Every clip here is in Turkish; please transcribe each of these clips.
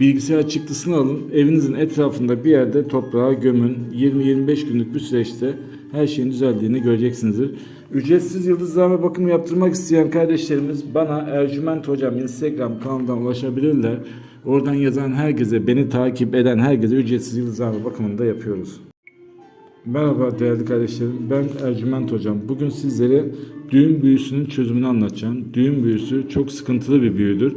Bilgisayar çıktısını alın, evinizin etrafında bir yerde toprağa gömün. 20-25 günlük bir süreçte her şeyin düzeldiğini göreceksinizdir. Ücretsiz yıldızlama bakımı yaptırmak isteyen kardeşlerimiz bana Ercüment Hocam Instagram kanalından ulaşabilirler. Oradan yazan herkese, beni takip eden herkese ücretsiz yıldızlama bakımını da yapıyoruz. Merhaba değerli kardeşlerim. Ben Ercüment Hocam. Bugün sizlere düğün büyüsünün çözümünü anlatacağım. Düğün büyüsü çok sıkıntılı bir büyüdür.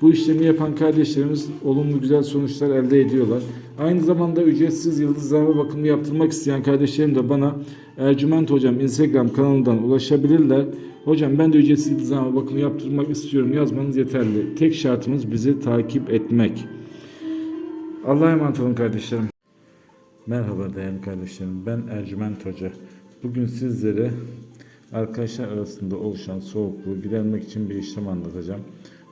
Bu işlemi yapan kardeşlerimiz olumlu güzel sonuçlar elde ediyorlar. Aynı zamanda ücretsiz yıldızlama bakımı yaptırmak isteyen kardeşlerim de bana Ercüment Hocam Instagram kanalından ulaşabilirler. Hocam ben de ücretsiz yıldızlama bakımı yaptırmak istiyorum yazmanız yeterli. Tek şartımız bizi takip etmek. Allah'a emanet olun kardeşlerim. Merhaba değerli kardeşlerim. Ben Ercüment Hoca. Bugün sizlere arkadaşlar arasında oluşan soğukluğu gidermek için bir işlem anlatacağım.